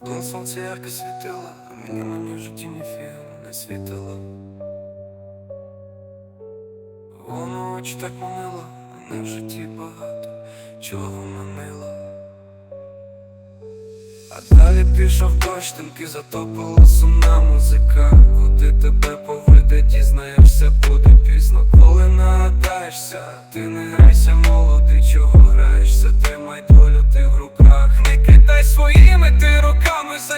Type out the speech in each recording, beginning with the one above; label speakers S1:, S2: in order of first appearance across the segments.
S1: Коли сонце ярко світило, а мені мені в житті не світило. Воно очі так манило, а не в житті багато чого манило. А далі пішов дощ, тимки затопила сумна музика.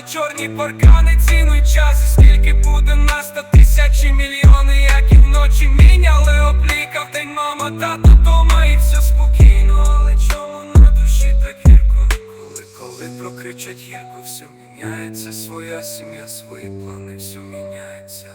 S1: За чорні паркани, цінуй час, і скільки буде нас та тисячі мільйони, як і вночі міняли обліка в день мама, тато дома і все спокійно, але чому на душі так гірко? Коли, коли прокричать гірко, все міняється, своя сім'я, свої плани, все міняється.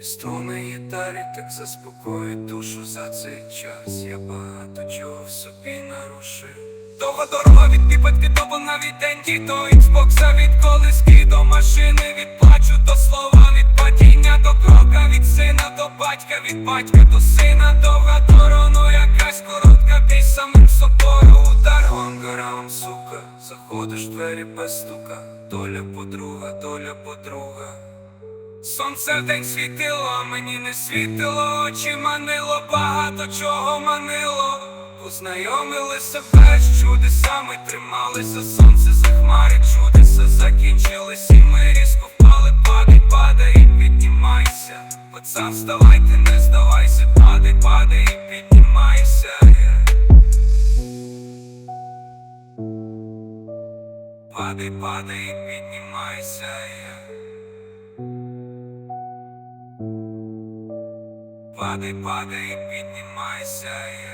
S1: І струни гітарі так заспокоїть душу за цей час. Я багато чого в собі нарушив. Довга дорога від піпетки до навіть день до іксбокса від колиски до машини, від плачу до слова, від падіння до крока, від сина до батька, від батька до сина, довга дорога, ну якась коротка бій самим собою, удар гонгарам, сука, заходиш в двері без стука, доля подруга, доля подруга. Сонце вдень світило, а мені не світило, очі манило, багато чого манило. Познайомили себе чудесами, сонце, за хмари, чудеса закінчились, і ми різко впали, падай, падай, і піднімайся. Пацан, вставай, ти не здавайся, падай, падай, і піднімайся. Падай, падай, і піднімайся. Падай, падай, і піднімайся.